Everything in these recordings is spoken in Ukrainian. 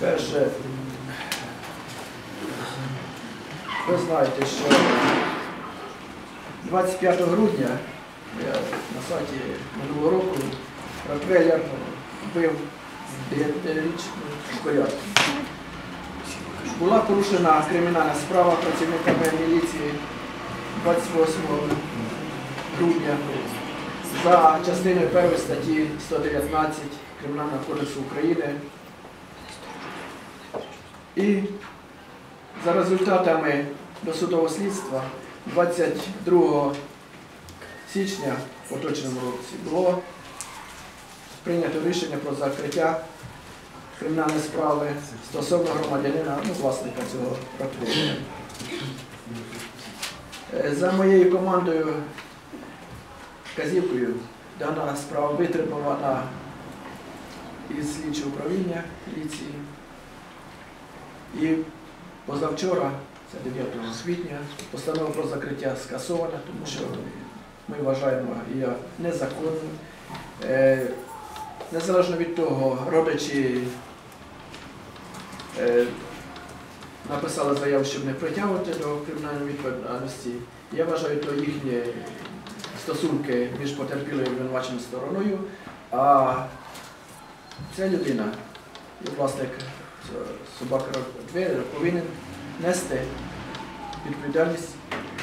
Перше, ви знаєте, що 25 грудня я на сайті минулого року Роквеллер вбив 9-річну школярку. Була порушена кримінальна справа працівниками міліції 28 грудня за частиною 1 статті 119 Кримінального кодексу України. І за результатами досудового слідства 22 січня в поточному році було прийнято рішення про закриття кримінальної справи стосовно громадянина, ну, власника цього прокурора. Е, За моєю командою вказівкою дана справа витребувана із слідчого управління поліції. І позавчора, це 9 квітня, постанова про закриття скасована, тому що ми вважаємо її незаконною. Е, Незалежно від того, родичі е, написали заяву, щоб не притягувати до кримінальної відповідальності. Я вважаю, то їхні стосунки між потерпілою і обвинуваченою стороною, а ця людина, власник собаки Ротвейлер, повинен нести відповідальність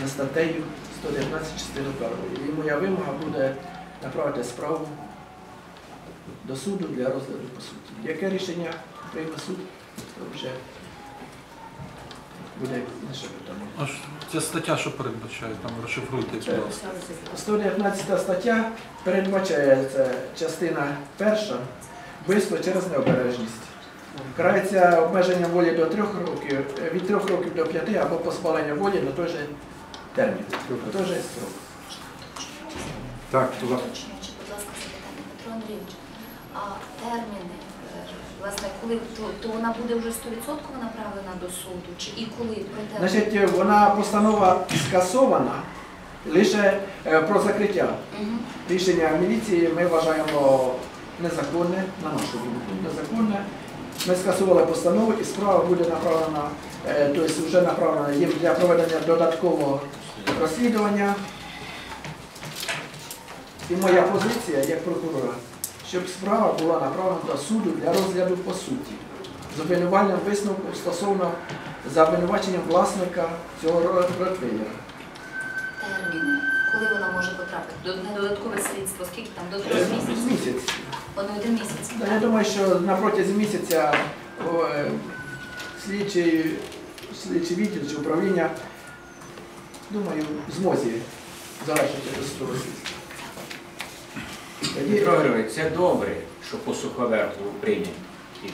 за статтею 119 частини 1. І моя вимога буде направити справу до суду для розгляду по суті. Яке рішення прийме суд, то вже буде інше питання. А ця стаття, що передбачає, там розшифруйте, будь ласка. 119 стаття передбачає це частина перша вбивство через необережність. Карається обмеження волі до трьох років, е, від трьох років до п'яти або позбавлення волі на той же термін, на той же строк. Так, будь ласка. Уточнюючи, будь ласка, запитання, Петро Андрійович, а терміни, е, власне, коли то, то вона буде вже 100% направлена до суду, чи і коли про? Значить, е, вона постанова скасована лише е, про закриття. Мгм. Рішення міліції ми вважаємо незаконне, на нашу думку, незаконне. Ми скасували постанову і справа буде направлена, е, тобто вже направлена для проведення додаткового розслідування. І моя позиція як прокурора, щоб справа була направлена до суду для розгляду по суті, з обвинувальним висновком стосовно за обвинуваченням власника цього ротвейлера. Коли вона може потрапити? До на додаткове слідство, скільки там, до трьох місяців? Місяць. Вони один місяць. Та Я думаю, що на протязі місяця о, е, слідчий, слідчий відділ чи управління, думаю, змозі завершити досудове слідство. Тоді Петро Григорович, це добре, що по суховерху прийняті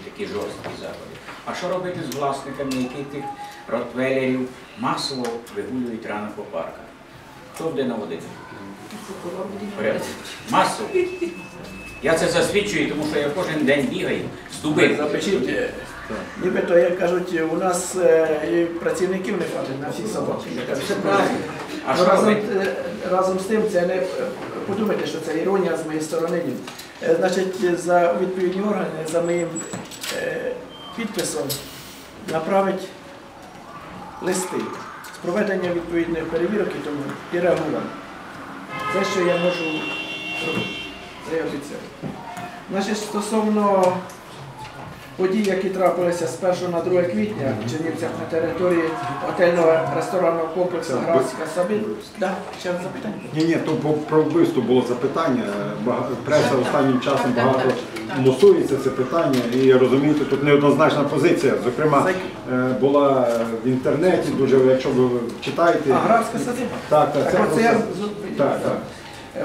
такі жорсткі заходи. А що робити з власниками, які тих ротвейлерів масово вигулюють рано по парках? Хто буде наводити? Порядок. Масово. Я це засвідчую, тому що я кожен день бігаю з дуби. запишіть, е, нібито, як кажуть, у нас е, і працівників не хватить на всіх собак. Це правильно. А Ну, що разом, е, разом з тим, це не подумайте, що це іронія з моєї сторони. Значить, за відповідні органи, за моїм підписом направить листи проведення відповідних перевірок і тому і реагування. Це, що я можу зробити. Це я обіцяю. Значить, стосовно подій, які трапилися з 1 на 2 квітня в Чернівцях на території готельного ресторанного комплексу Градська Сабін. Да, ще запитання. Ні, ні, то по- про вбивство було запитання. Преса останнім часом багато мусується це питання. І розумієте, тут неоднозначна позиція. Зокрема, е, була в інтернеті, дуже, якщо ви читаєте. А Градська Сабін? Так, так, Так це я. Так, так.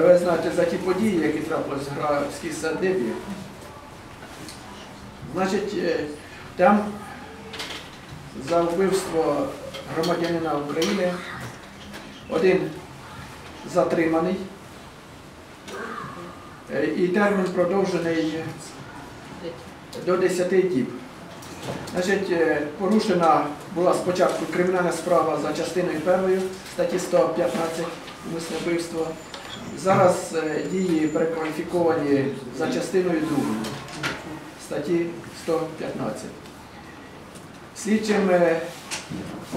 Ви знаєте, за ті події, які трапилися в Градській садибі, значить, е, там за вбивство громадянина України один затриманий і термін продовжений до 10 діб. Значить, е, порушена була спочатку кримінальна справа за частиною першою статті 115 умисне вбивство. Зараз е, дії перекваліфіковані за частиною другою статті 115. Слідчим е,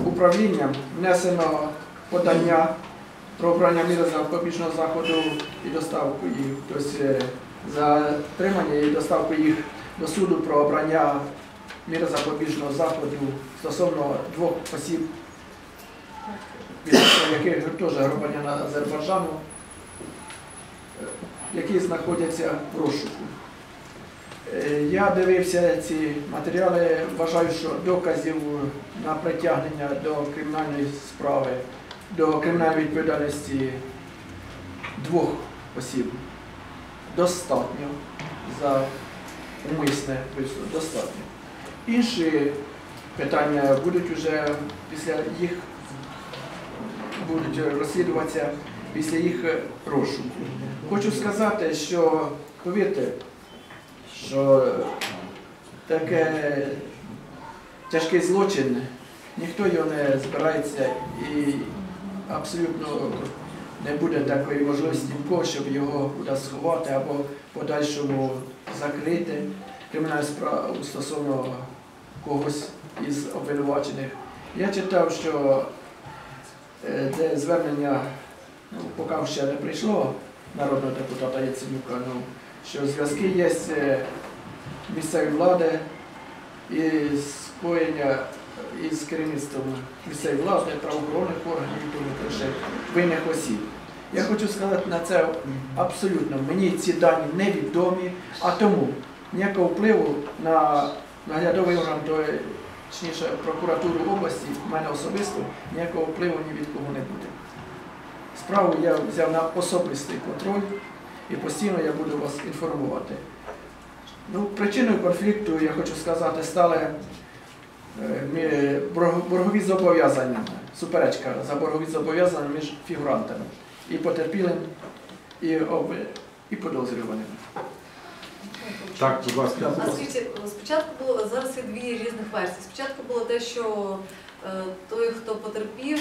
управлінням внесено подання про обрання міри запобіжного заходу і доставку їх, тобто е, затримання і доставку їх до суду про обрання міри запобіжного заходу стосовно двох осіб, яких теж громадян Азербайджану, е, які знаходяться в розшуку. Е, Я дивився ці матеріали, вважаю, що доказів на притягнення до кримінальної справи, до кримінальної відповідальності двох осіб достатньо за умисне вбивство. Достатньо. Інші питання будуть вже після їх будуть розслідуватися після їх розшуку. Хочу сказати, що повірте, що таке тяжкий злочин, ніхто його не збирається і абсолютно не буде такої можливості нікого, щоб його кудись сховати або подальшому закрити кримінальну справу стосовно когось із обвинувачених. Я читав, що е, де звернення, ну, поки ще не прийшло народного депутата Яценюка, ну, що зв'язки є е, місцевої влади і скоєння із керівництвом місцевої влади, правоохоронних органів, і лише винних осіб. Я хочу сказати на це абсолютно, мені ці дані невідомі, а тому ніякого впливу на наглядовий орган, то точніше прокуратуру області, в мене особисто ніякого впливу ні від кого не буде. Справу я взяв на особистий контроль і постійно я буду вас інформувати. Ну, причиною конфлікту, я хочу сказати, стали боргові зобов'язання, суперечка за боргові зобов'язання між фігурантами і потерпілим, і, об... і підозрюваним. Так, будь ласка. А скажіть, спочатку було зараз є дві різних версії. Спочатку було те, що е, той, хто потерпів,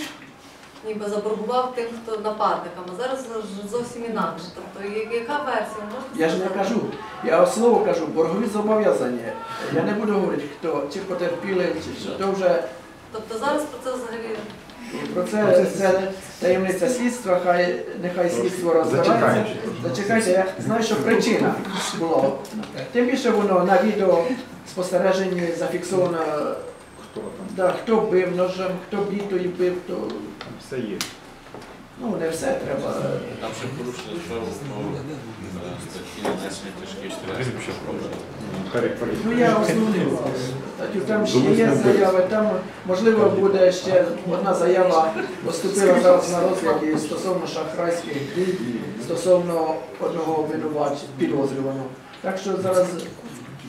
ніби заборгував тим, хто нападникам, а зараз зовсім інакше. Тобто, я- яка версія? Можете Я ж не кажу, я слово кажу, боргові зобов'язання. Я не буду говорити, хто чи потерпіли, чи що. То вже Тобто зараз про це взагалі про це, це таємниця слідства, хай нехай слідство розбирається. Зачекайте. Я знаю, що причина була. Тим більше воно на відео спостереженні зафіксовано, Хто да, хто бив ножем, хто бітою бив, то Все є. ну не все треба. Там ще порушили справу про е, статті нанесення тяжких. Ну я статтю. Там ще є заяви, там можливо буде ще одна заява поступила зараз на розгляді стосовно шахрайських дій, стосовно одного обвинувачення підозрюваного. Так що зараз,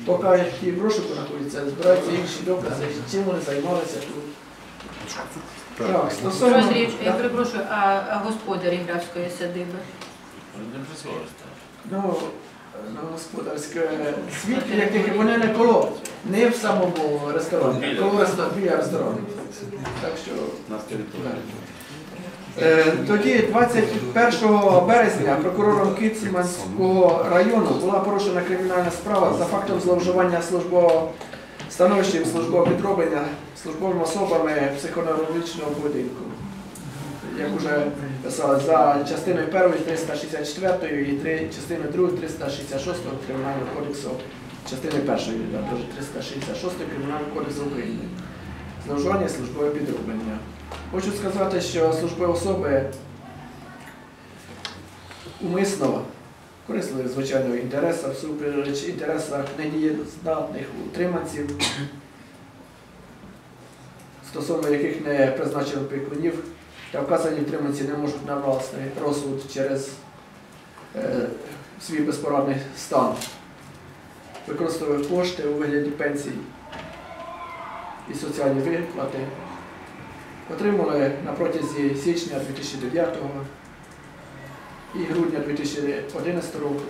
поки ті в розшуку знаходяться, збираються інші докази, чим вони займалися тут. Так, Петро стосовно. Андрійович, я перепрошую, а, а господарі графської садиби? Ну, на господарське світлі, яких вони не коло, не в самому ресторані, а коло ресторану, біля ресторану. Так що Е, тоді 21 березня прокурором Кіцманського району була порушена кримінальна справа за фактом зловживання службового становищем службового підроблення службовими особами психоневрологічного будинку. Як вже писали, за частиною 1 364 і частиною 2 366 Кримінального кодексу, частиною 1 да, 366 Кримінального кодексу України. Зловживання службове підроблення. Хочу сказати, що службові особи умисно користували звичайно інтересах, всупереч інтересах недієздатних утриманців, стосовно яких не призначено опікунів, та вказані утриманці не можуть на власний розсуд через е, свій безпорадний стан використовувати кошти у вигляді пенсій і соціальні виплати. Отримали на протязі січня 2009 і грудня 2011 року.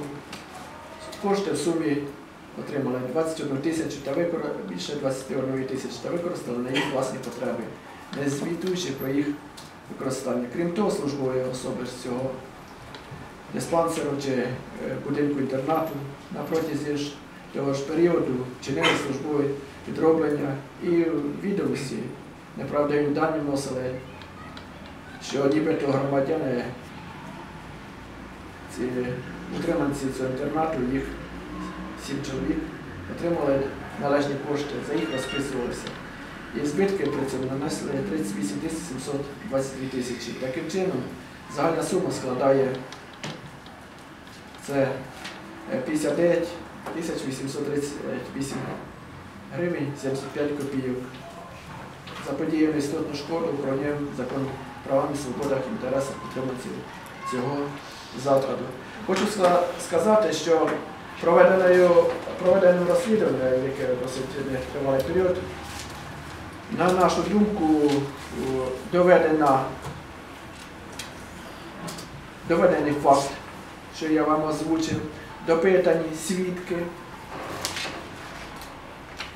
Кошти в сумі отримали 21 тисячу та викор... більше 21 тисяч та використали на їх власні потреби, не звітуючи про їх використання. Крім того, службові особи з цього диспансеру чи е, будинку інтернату на протязі того ж періоду чинили службове підроблення і відомості неправдиві дані вносили, що нібито громадяни, ці утриманці цього інтернату, їх сім чоловік, отримали належні кошти, за їх розписувалися. І збитки при цьому нанесли 38 тисяч 722 тисячі. Таким чином, загальна сума складає це е, 59 тисяч 838 гривень 75 копійок. Заподіяли істотну шкоду, охороняємо закон правам і свободах інтересах підтриманців цього закладу. Хочу сказати, що проведеною, проведеним розслідуванням, яке досить тривалий період, на нашу думку, доведена, доведений факт, що я вам озвучив, допитані свідки,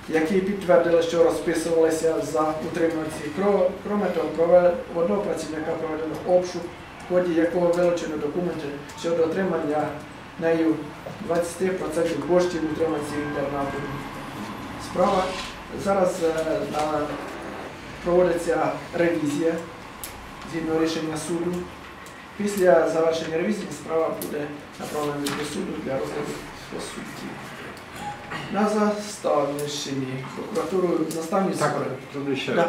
які підтвердили, що розписувалися за утриманці. Кро- Кроме того, прове- одного працівника проведено обшук, в ході якого вилучено документи щодо отримання нею 20% коштів утриманців інтернату. Справа зараз е, на- проводиться ревізія згідно рішення суду. Після завершення ревізії справа буде направлена до суду для розгляду по суті. На Заставнищині прокуратурою наставні Так, ще Да.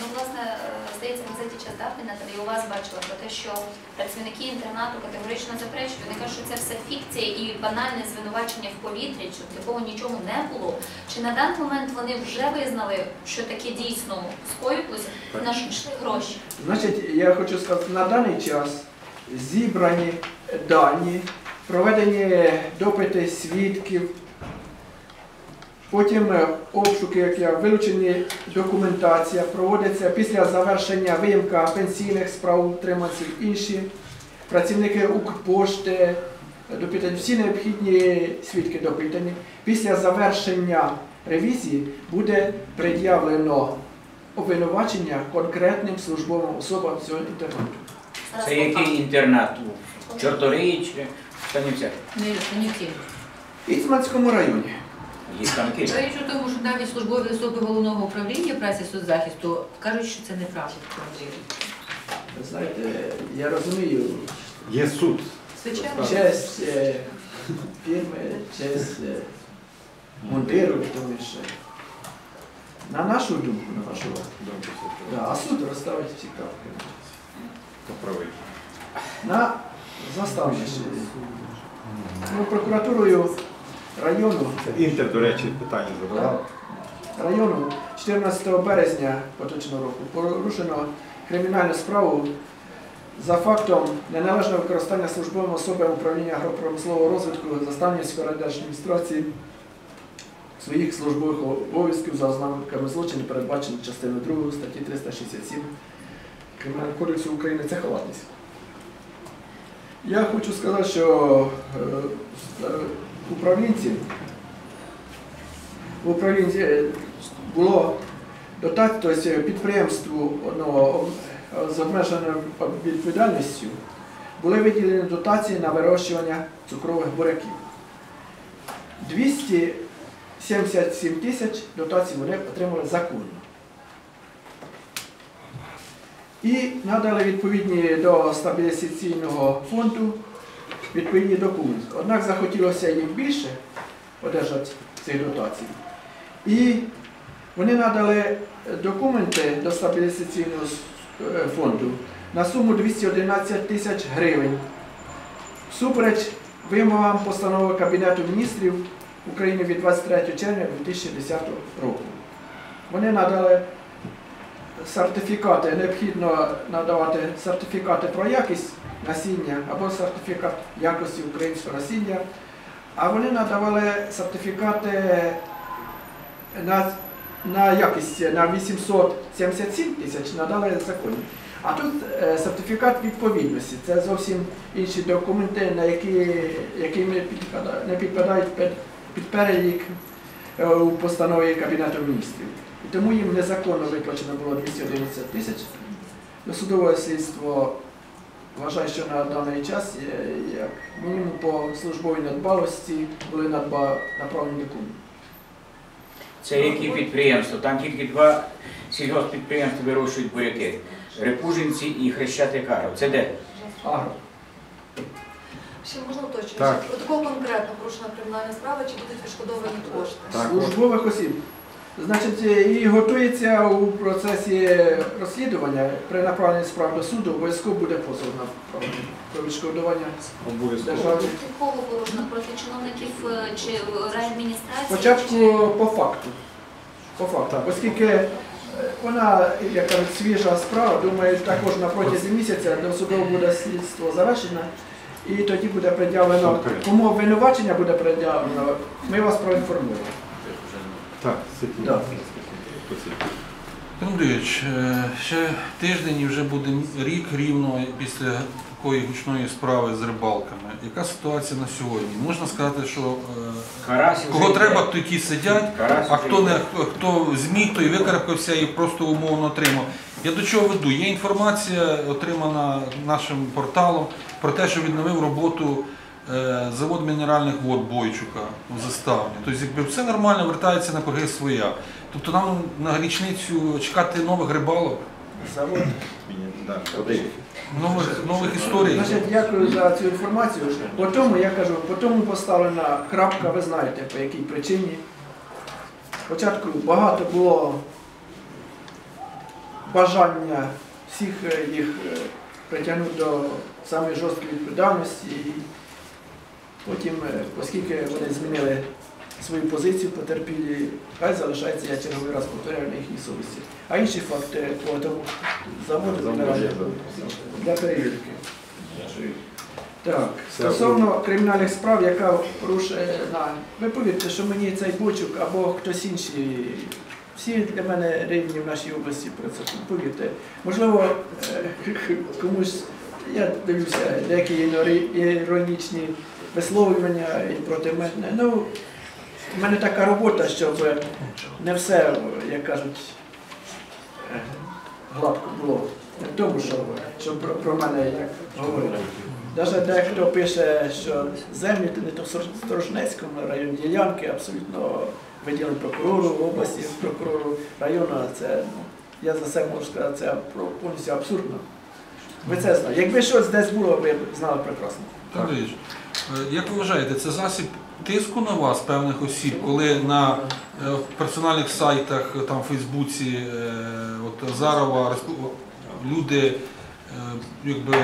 Ну, власне, е, здається, в газеті час Дафніна, і у вас бачила про те, що працівники інтернату категорично заперечують. Вони кажуть, що це все фікція і банальне звинувачення в повітрі, що такого нічого не було. Чи на даний момент вони вже визнали, що таке дійсно скоїлося, на що йшли гроші? Значить, я хочу сказати, на даний час зібрані дані, проведені допити свідків, потім е, обшуки, як я, вилучені документація, проводиться після завершення виїмка пенсійних справ утриманців, інші працівники Укрпошти, е, допитані, всі необхідні свідки допитані. Після завершення ревізії буде пред'явлено обвинувачення конкретним службовим особам цього інтернату. Це який інтернат? У Чорториї чи Станівцях? Станівці. В Іцманському районі. Їх там кілька. Річ у тому, що навіть службові особи головного управління праці соцзахисту кажуть, що це неправда. Ви знаєте, я розумію, Є суд. Звичайно. честь е, фірми, честь е, мундиру, тому що. На нашу думку, на вашу думку. да, а суд розставить всі крапки. Правий. На заставнище. Ну, прокуратурою району Інтер, до речі, питання задавав. району 14 березня поточного року порушено кримінальну справу за фактом неналежного використання службовими особами управління агропромислового розвитку Заставницької райдержадміністрації своїх службових обов'язків за ознаками злочинів, передбачених частиною 2 статті 367 Кримінального кодексу України. Це халатність. Я хочу сказати, що е, управлінці в управлінні е, було тобто підприємству одного з обмеженою відповідальністю були виділені дотації на вирощування цукрових буряків. 277 тисяч дотацій вони отримали законно. І надали відповідні до стабілізаційного фонду відповідні документи. Однак захотілося їм більше одержати цих дотацій. І вони надали документи до стабілізаційного е, фонду на суму 211 тисяч гривень. Всупереч вимогам постанови Кабінету міністрів України від 23 червня 2010 року. Вони надали сертифікати, необхідно надавати сертифікати про якість насіння або сертифікат якості українського насіння, а вони надавали сертифікати на, на якість на 877 тисяч надали законі. А тут е, сертифікат відповідності. Це зовсім інші документи, на які, які не підпадають, під, під перелік е, у постанові Кабінету міністрів. І тому їм незаконно виплачено було 211 тисяч. Досудове слідство вважаю, що на даний час є, як мінімум по службовій надбалості були надба, направлені документи. Це які підприємства? Там тільки два сільгоспідприємства вирощують буряки. Репужинці і Хрещатий Каров. Це де? Агро. Ще можна уточнити, Так. чи конкретно порушена кримінальна справа, чи будуть відшкодовані кошти? Так, службових осіб. Значить, і готується у процесі розслідування при направленні справ до суду, обов'язково буде позов направлений про відшкодування держави. Кого порушено? Проти чиновників е, чи райадміністрації? Спочатку чи- по факту. По факту. Оскільки е, вона, як кажуть, свіжа справа, думаю, також на протязі місяця до судового буде слідство завершено. І тоді буде пред'явлено, кому обвинувачення буде пред'явлено, ми вас проінформуємо. Так. Да. Андрійович, е, ще тиждень і вже буде рік рівно після такої гучної справи з рибалками. Яка ситуація на сьогодні? Можна сказати, що е, Карась кого треба, йде. то ті сидять, Карась а хто не хто зміг, той викарабкався і просто умовно отримав. Я до чого веду? Є інформація, отримана нашим порталом, про те, що відновив роботу завод мінеральних вод Бойчука в заставні. Тобто, якби все нормально вертається на круги своя. Тобто нам на річницю чекати нових рибалок, Завод. Нових, нових історій. Значить, дякую за цю інформацію. По тому, я кажу, по тому поставлена крапка, ви знаєте, по якій причині. Спочатку багато було бажання всіх е, їх е, притягнути до самої жорсткої відповідальності. Потім, е, оскільки вони змінили свою позицію, потерпілі, хай залишається, я черговий раз повторяю на їхній совісті. А інші факти по тому заводу для перевірки. Так, стосовно кримінальних справ, яка порушена, ви повірте, що мені цей Бочук або хтось інший, всі для мене рівні в нашій області працюють. Повірте, можливо, е, комусь, я дивлюся, деякі іронічні висловлювання і проти мене. Ну, в мене така робота, щоб не все, як кажуть, е, гладко було. Не в тому, що, що про, про мене як говорили. Навіть дехто пише, що землі не в Сторожнецькому районі ділянки абсолютно виділені прокурору області, прокурору району. Це ну, я за це можу сказати, це повністю абсурдно. Ви це знаєте. Якби щось десь було, ви б знали прекрасно. Е, як ви вважаєте, це засіб тиску на вас певних осіб, коли на е, персональних сайтах, е, там Фейсбуці, е, от Азарова, розпу- люди е, якби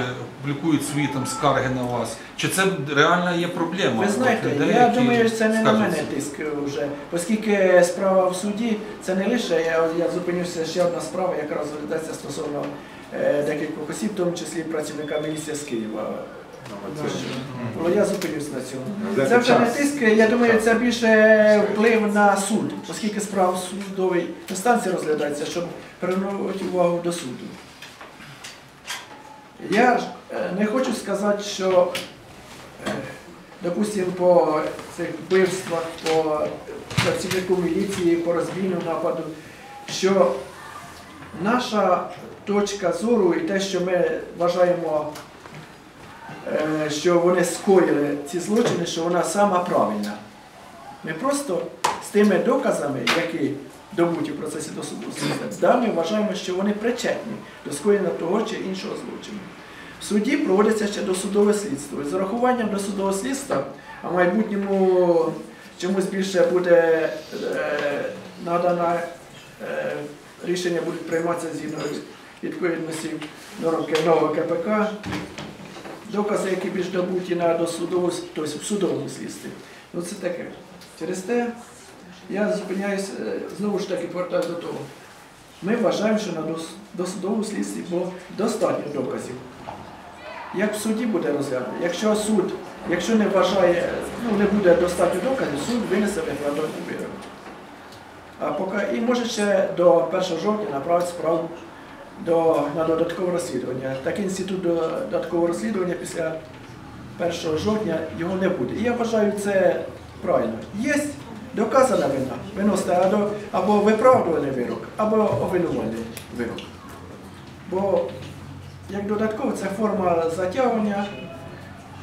публікують свої там скарги на вас? Чи це реальна є проблема? Ви знаєте, людей, я думаю, що це не на мене тиск вже, оскільки справа в суді, це не лише, я, я зупинюся ще одна справа, яка розглядається стосовно е, декількох осіб, в тому числі працівника міліції з Києва. Ну, я зупинюсь на цьому. Це вже не тиск, я думаю, це більше вплив на суд, оскільки справа в судовій інстанції розглядається, щоб привернути увагу до суду. Я е, не хочу сказати, що, е, допустимо, по цих вбивствах, по працівнику міліції, по розбійному нападу, що наша точка зору і те, що ми вважаємо, що вони скоїли ці злочини, що вона сама правильна. Ми просто з тими доказами, які добуті в процесі досудового ми вважаємо, що вони причетні до скоєння того чи іншого злочину. В суді проводиться ще досудове слідство. З урахуванням досудового слідства, а в майбутньому чомусь більше буде е, надана е, рішення будуть прийматися згідно відповідності норм нового КПК. Докази, які більш добуті на досудовому, тобто в судовому слідстві. Ну це таке. Через те я зупиняюсь, е, знову ж таки повертаюся до того. Ми вважаємо, що на досудовому слідстві було достатньо доказів. Як в суді буде розглянути? Якщо суд, якщо не вважає, ну не буде достатньо доказів, суд винесе виправдовний вирок. А поки і може ще до 1 жовтня направити справу до, на додаткове розслідування. Такий інститут додаткового розслідування після 1 жовтня його не буде. І я вважаю це правильно. Є доказана вина, виносите або, або виправдуваний вирок, або обвинувальний вирок. Бо як додатково, це форма затягування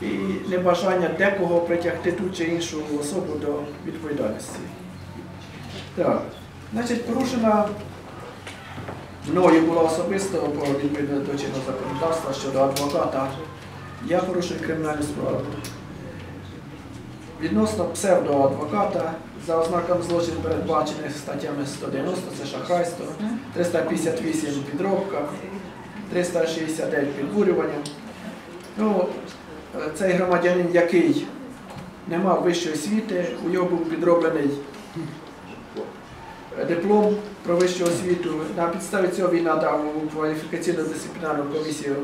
і небажання декого притягти ту чи іншу особу до відповідальності. Так, значить, порушена мною було особисто по відповідно до чинного законодавства щодо адвоката. Я порушив кримінальну справу. Відносно псевдоадвоката за ознаками злочин передбачених статтями 190 це шахрайство, 358 підробка, 369 підбурювання. Ну, цей громадянин, який не мав вищої освіти, у нього був підроблений диплом про вищу освіту. На підставі цього він надав у кваліфікаційну дисциплінарну комісію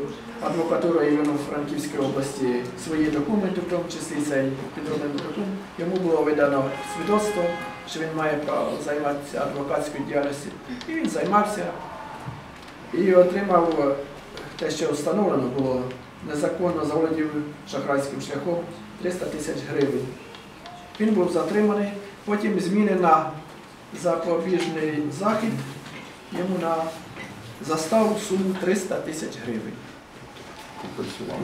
адвокатури Івано-Франківської області свої документи, в тому числі цей підроблений документ. Йому було видано свідоцтво, що він має право займатися адвокатською діяльністю. І він займався і отримав те, що встановлено було незаконно заволодів шахрайським шляхом 300 тисяч гривень. Він був затриманий, потім змінена запобіжний захід йому на заставу суму 300 тисяч гривень.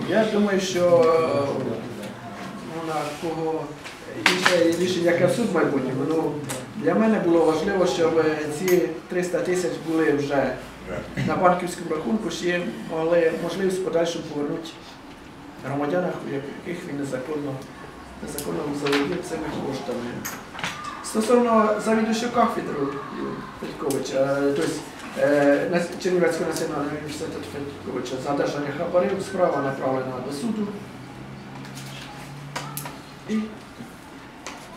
Я думаю, що ну, на кого інше рішення, яке в суд в майбутньому, ну, для мене було важливо, щоб ці 300 тисяч були вже на банківському рахунку, ще мали можливість подальшому повернути громадянах, у яких він незаконно, незаконно заволодів цими коштами. Стосовно завідувача кафедру Федьковича, тобто Чернівецького національного університету Федьковича за одержання хабарів, справа направлена до суду. І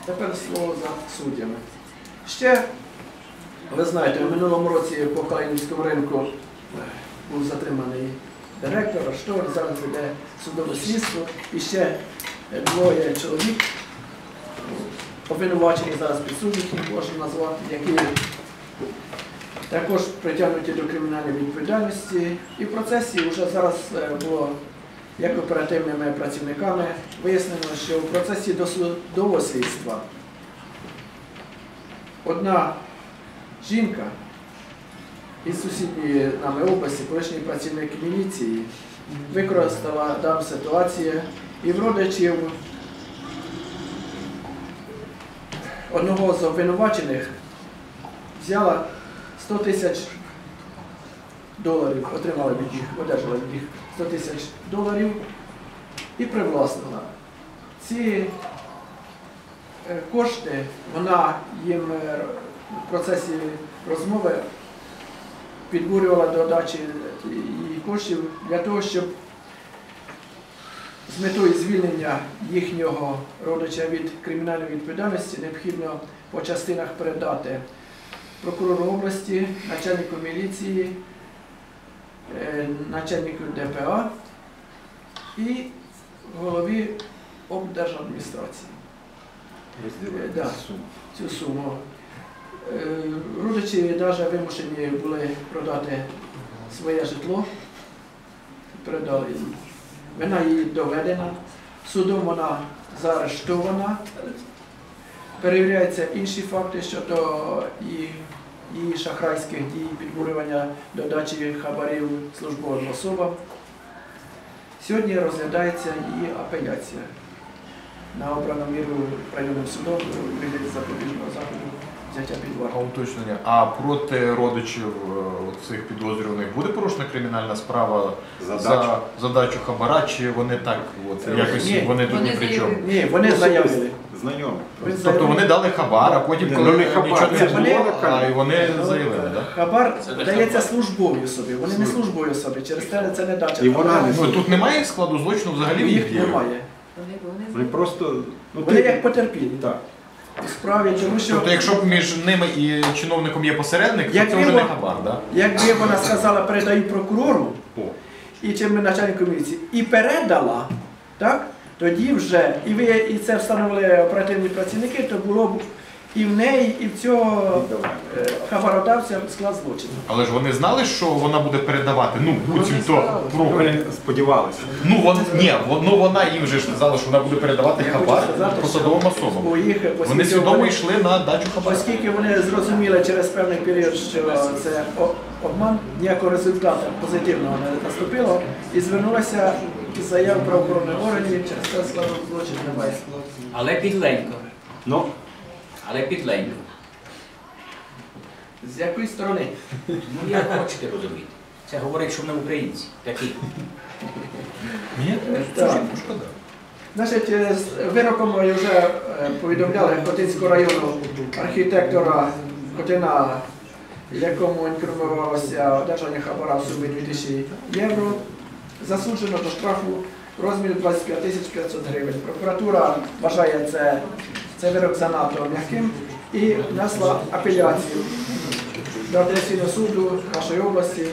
тепер слово за суддями. Ще, ви знаєте, в минулому році по Калинівському ринку е, був затриманий директор, арештований, зараз веде судове слідство. І ще двоє чоловік обвинувачені зараз підсудних, їх можна назвати, які також притягнуті до кримінальної відповідальності. І в процесі вже зараз е, було як оперативними працівниками вияснено, що в процесі досудового слідства одна жінка із сусідньої нами області, колишній працівник міліції, використала дану ситуацію і в родичів одного з обвинувачених взяла 100 тисяч доларів, отримала від їх, одержала від їх 100 тисяч доларів і привласнила. Ці е, кошти вона їм е, в процесі розмови підбурювала до дачі її коштів для того, щоб з метою звільнення їхнього родича від кримінальної відповідальності необхідно по частинах передати прокурору області, начальнику міліції, е, начальнику ДПА і голові облдержадміністрації. Е, да, цю суму. Е, Родичі навіть вимушені були продати своє житло, передали їй. Вона її доведена, судом вона заарештована. Перевіряються інші факти щодо її, шахрайських дій, підбурювання до дачі хабарів службовим особам. Сьогодні розглядається її апеляція на обрану міру районним судом у вигляді запобіжного заходу взяття під А варту. уточнення. А проти родичів е, цих підозрюваних буде порушена кримінальна справа За за задачу хабара, чи вони так от Це якось ні, вони тут ні при чому? Ні, вони заявили. Знайомі. Тобто заявили. вони дали хабар, а потім, коли не хабар, нічого ні, не вони- було, а і вони заявили, так? Хабар Це дається хабар. службовій особі. Вони не службові особи. Через те це не дача. І вона не Ну тут немає складу злочину взагалі в їх діях? немає. Вони, вони Вони просто. Ну, Вони ти- як потерпілі Так. Справі, тому що Тобто, якщо б між ними і чиновником є посередник, то це вже не хабар, так? якби вона сказала передаю прокурору і чим начальнику міліції, і передала, так? Тоді вже, і ви і це встановили оперативні працівники, то було б і в неї, і в цього е, хабародавця склад злочину. Але ж вони знали, що вона буде передавати. Ну, буцімто про. Вони сподівалися. Ну вон ні, вон- ну вона їм вже ж сказала, що вона буде передавати Я хабар посадовим особам. у їх, Вони оскільки свідомо вони- йшли на дачу хабара. Оскільки вони зрозуміли через певний період, що це о- обман, ніякого результату позитивного не наступило, і звернулися із заяв правоохоронних органів через це складу злочин немає. Але підленько. Ну, Але підленько. З якої сторони? Ну як хочете розуміти. Це говорить, що ми українці. Такі. Ні, чужим шкода. Значить, з вироком ми вже повідомляли Хотинського району архітектора Хотина, якому інкримінувалося одержання хабара в сумі 2000 євро, засуджено до штрафу в розмірі 25 тисяч 500 гривень. Прокуратура вважає це, цей вирок занадто м'яким і внесла апеляцію до апеляційного суду нашої області